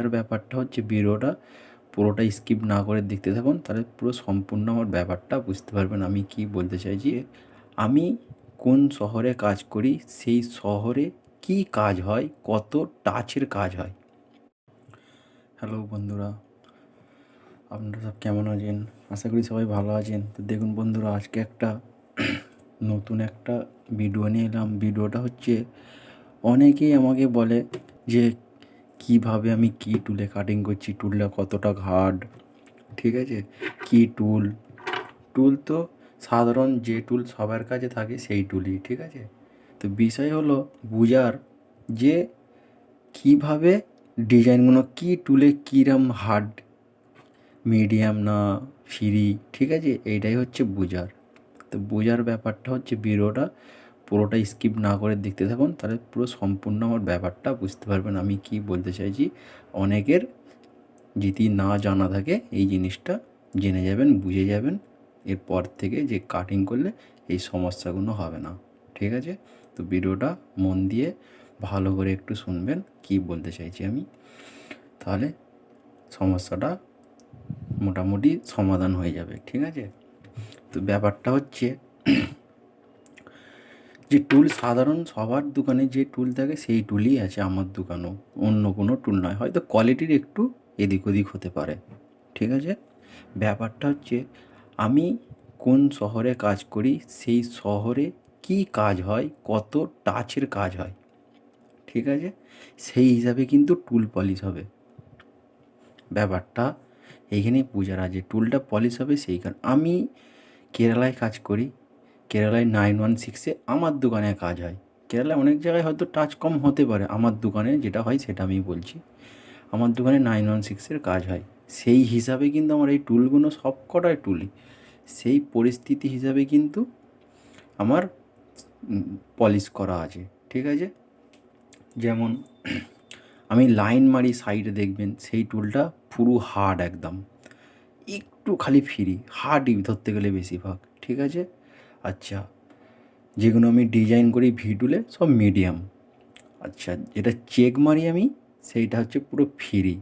আর ব্যাপারটা হচ্ছে ভিডিওটা পুরোটা স্কিপ না করে দেখতে থাকুন, তাহলে পুরো সম্পূর্ণ আমার ব্যাপারটা বুঝতে পারবেন আমি কি বলতে চাইছি। আমি কোন শহরে কাজ করি, সেই শহরে কি কাজ হয়, কত টাচের কাজ হয়। হ্যালো বন্ধুরা, আপনারা সব কেমন আছেন? আশা করি সবাই ভালো আছেন। তো দেখুন বন্ধুরা, আজকে একটা নতুন একটা ভিডিও নিয়ে এলাম। ভিডিওটা হচ্ছে, অনেকেই আমাকে বলে যে কীভাবে আমি কি টুলে কাটিং করছি টুলটা কতটা হার্ড ঠিক আছে? কি টুল টুল তো সাধারণ যে টুল সবার কাছে থাকে সেই টুলই ঠিক আছে? তো বিষয় হলো বুঝার যে কীভাবে ডিজাইনগুলো কি টুলে কীরম হার্ড মিডিয়াম না ফ্রি ঠিক আছে? এইটাই হচ্ছে বুজার তো বোঝার ব্যাপারটা হচ্ছে ভিডিওটা পুরোটা স্কিপ না করে দেখতে থাকুন, তাহলে পুরো সম্পূর্ণ আমার ব্যাপারটা বুঝতে পারবেন আমি কি বলতে চাইছি। অনেকের যদি না জানা থাকে এই জিনিসটা, জেনে যাবেন, বুঝে যাবেন, এরপর থেকে যে কাটিং করলে এই সমস্যাগুলো হবে না, ঠিক আছে? তো ভিডিওটা মন দিয়ে ভালো করে একটু শুনবেন কি বলতে চাইছি আমি। তাহলে সমস্যাটা মোটামুটি সমাধান হয়ে যাবে, ঠিক আছে? তো ব্যাপারটা হচ্ছে যে টুল সাধারণ সবার দোকানে যে টুল থাকে সেই টুলই আছে আমার দোকানেও। অন্য কোনো টুল নয়। হয়তো কোয়ালিটির একটু এদিক ওদিক হতে পারে। ঠিক আছে? ব্যাপারটা হচ্ছে আমি কোন শহরে কাজ করি, সেই শহরে কি কাজ হয়, কত টাচের কাজ হয়। ঠিক আছে? সেই হিসাবে কিন্তু টুল পলিশ হবে। ব্যাপারটা এইখানেই পূজার আছে। টুলটা পলিশ হবে সেই কারণ আমি কেরালায় কাজ করি কেরালায় নাইন ওয়ান সিক্সে আমার দোকানে কাজ হয়। কেরালায় অনেক জায়গায় হয়তো টাচ কম হতে পারে, আমার দোকানে যেটা হয় সেটা আমি বলছি। আমার দোকানে নাইন ওয়ান সিক্সের কাজ হয়। সেই হিসাবে কিন্তু আমার এই টুলগুলো সব কটাই টুলই। সেই পরিস্থিতি হিসাবে কিন্তু আমার পলিশ করা আছে, ঠিক আছে? যেমন আমি লাইন মারি সাইডে দেখবেন, সেই টুলটা পুরো হার্ড একদম। একটু খালি ফ্রি হার্ডই ধরতে গেলে বেশিরভাগ, ঠিক আছে? আচ্ছা যেগুলো আমি ডিজাইন করি ভি টুলে সব মিডিয়াম আচ্ছা যেটা চেক মারি আমি, সেইটা হচ্ছে পুরো ফ্রি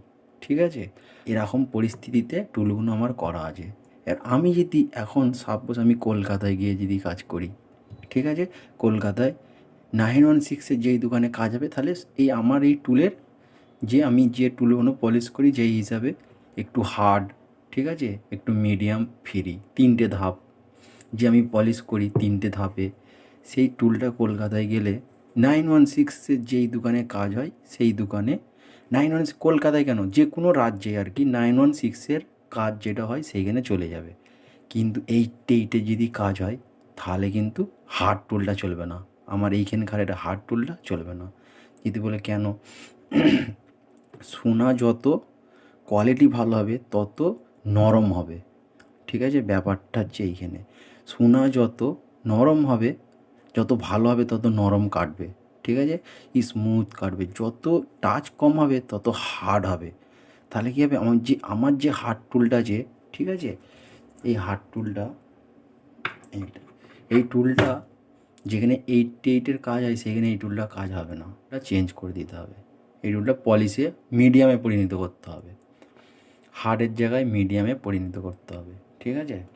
ঠিক আছে? এরকম পরিস্থিতিতে টুলগুলো আমার করা আছে। আর আমি যদি এখন সাপোজ আমি কলকাতায় গিয়ে যদি কাজ করি, ঠিক আছে? কলকাতায় নাইন ওয়ান সিক্সের যেই দোকানে কাজ হবে, তাহলে এই আমার এই টুলের যে আমি যে টুলগুলো পলিশ করি, যেই হিসাবে একটু হার্ড ঠিক আছে? একটু মিডিয়াম ফ্রি তিনটে ধাপ। যে আমি পলিশ করি তিনটে ধাপে, সেই টুলটা কলকাতায় গেলে নাইন ওয়ান সিক্সের যেই দোকানে কাজ হয়, সেই দোকানে নাইন ওয়ান কলকাতায় কেন? যে কোনো রাজ্যে আর কি নাইন ওয়ান সিক্সের কাজ যেটা হয় সেইখানে চলে যাবে। কিন্তু এইট এইটে যদি কাজ হয়, তাহলে কিন্তু হার্ড টুলটা চলবে না। আমার এইখানকার এটা হার্ড টুলটা চলবে না। যদি বলে কেন? সোনা যত কোয়ালিটি ভালো হবে, তত নরম হবে। ঠিক আছে? ব্যাপারটা হচ্ছে এইখানে। সোনা যত নরম হবে, যত ভালো হবে, তত নরম কাটবে। ঠিক আছে? স্মুথ কাটবে। যত টাচ কম হবে, তত হার্ড হবে। তাহলে কী হবে? আমার যে আমার যে হার্ড টুলটা যে, ঠিক আছে? এই হার্ড টুলটা এইটা, এই টুলটা যেখানে এইটটি এইটের কাজ হয়, সেখানে এই টুলটা কাজ হবে না। এটা চেঞ্জ করে দিতে হবে। এই টুলটা পলিশে মিডিয়ামে পরিণত করতে হবে। হার্ডের জায়গায় মিডিয়ামে পরিণত করতে হবে। ঠিক আছে?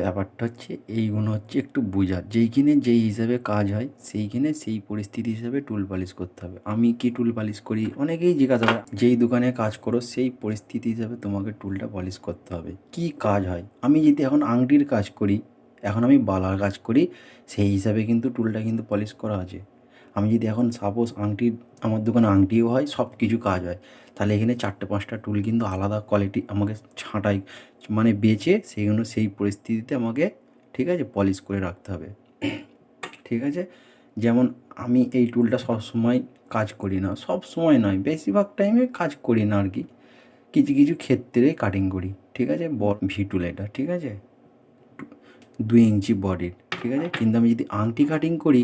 ব্যাপারটা হচ্ছে এইগুলো হচ্ছে একটু বোঝা যেইখানে যেই হিসাবে কাজ হয়, সেইখানে সেই পরিস্থিতি হিসাবে টুল পালিশ করতে হবে। আমি কি টুল পালিশ করি? অনেকেই জিজ্ঞাসা করে, যেই দোকানে কাজ করো, সেই পরিস্থিতি হিসাবে তোমাকে টুলটা পালিশ করতে হবে। কি কাজ হয়? আমি যদি এখন আংটির কাজ করি, এখন আমি বালার কাজ করি, সেই হিসাবে কিন্তু টুলটা কিন্তু পলিশ করা আছে। আমি যদি এখন সাপোজ আংটি আমার দোকানে আংটিও হয় সব কিছু কাজ হয়, তাহলে এখানে চারটে পাঁচটা টুল কিন্তু আলাদা কোয়ালিটি আমাকে ছাঁটাই মানে বেচে সেইগুলো সেই পরিস্থিতিতে আমাকে, ঠিক আছে পলিশ করে রাখতে হবে। ঠিক আছে? যেমন আমি এই টুলটা সব সময় কাজ করি না সব সময় নয়, বেশিরভাগ টাইমে কাজ করি না আর কি। কিছু কিছু ক্ষেত্রে কাটিং করি, ঠিক আছে? বড় ভি টুল এটা, ঠিক আছে? দুই ইঞ্চি বডির ঠিক আছে? কিন্তু আমি যদি আংটি কাটিং করি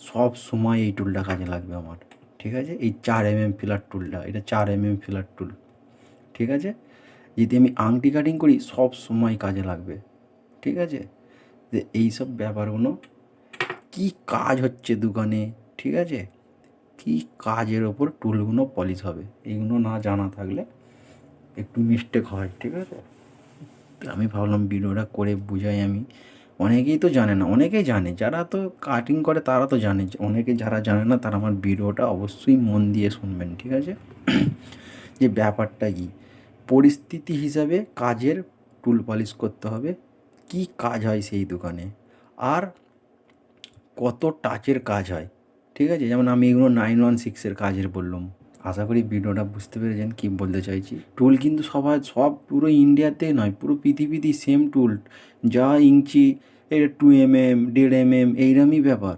সব সময় এই টুলটা কাজে লাগবে আমার, ঠিক আছে? এই চার এম এম ফিলার টুলটা এটা চার এম এম ফিলার টুল ঠিক আছে? যদি আমি আংটি কাটিং করি, সব সময় কাজে লাগবে, ঠিক আছে? যে এই সব ব্যাপারগুলো কী কাজ হচ্ছে দোকানে, ঠিক আছে? কী কাজের ওপর টুলগুলো পলিশ হবে, এইগুলো না জানা থাকলে একটু মিস্টেক হয়, ঠিক আছে? আমি ভাবলাম ভিডিওটা করে বুঝাই আমি। অনেকেই তো জানে না, অনেকেই জানে, যারা তো কাটিং করে তারা তো জানে, অনেকে যারা জানে না তারা আমার ভিডিওটা অবশ্যই মন দিয়ে শুনবেন, ঠিক আছে? যে ব্যাপারটা কী? পরিস্থিতি হিসাবে কাজের টুল পলিশ করতে হবে, কি কাজ হয় সেই দোকানে? আর কত টাচের কাজ হয়, ঠিক আছে? যেমন আমি এগুলো নাইন ওয়ান সিক্সের কাজের বললাম। আশা করি ভিডিওটা বুঝতে পেরেছেন কী বলতে চাইছি। টুল কিন্তু সবাই সব পুরো ইন্ডিয়াতে নয়, পুরো পৃথিবীতে সেম টুল যা ইঞ্চি, এটা টু এম এম দেড় এম এম এইরমই ব্যাপার।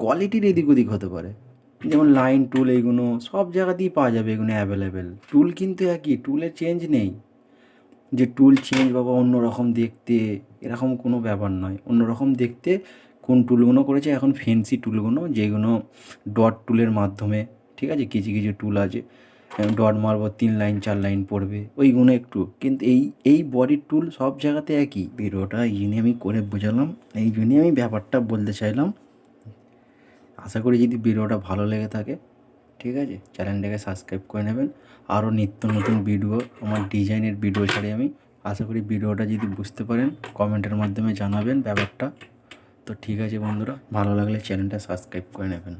কোয়ালিটির এদিক ওদিক হতে পারে। যেমন লাইন টুল এইগুলো, সব জায়গাতেই পাওয়া যাবে এগুলো অ্যাভেলেবেল টুল কিন্তু একই টুলের চেঞ্জ নেই। যে টুল চেঞ্জ বাবা অন্যরকম দেখতে, এরকম কোনো ব্যাপার নয়। অন্যরকম দেখতে কোন টুলগুলো করেছে, এখন ফেন্সি টুলগুলো যেগুলো ডট টুলের মাধ্যমে ঠিক আছে? কিছু কিছু টুল আছে। ডট মারবো তিন লাইন চার লাইন পড়বে। ওইগুলো একটু। কিন্তু এই এই বডির টুল সব জায়গাতে একই। ভিডিওটা এই জন্যই আমি করে বোঝালাম। এই জন্যই আমি ব্যাপারটা বলতে চাইলাম। আশা করি যদি ভিডিওটা ভালো লেগে থাকে, ঠিক আছে? চ্যানেলটাকে সাবস্ক্রাইব করে নেবেন। আরও নিত্য নতুন ভিডিও আমার ডিজাইনের ভিডিও ছাড়ি আমি আশা করি ভিডিওটা যদি বুঝতে পারেন কমেন্টের মাধ্যমে জানাবেন ব্যাপারটা। তো ঠিক আছে বন্ধুরা, ভালো লাগলে চ্যানেলটা সাবস্ক্রাইব করে নেবেন।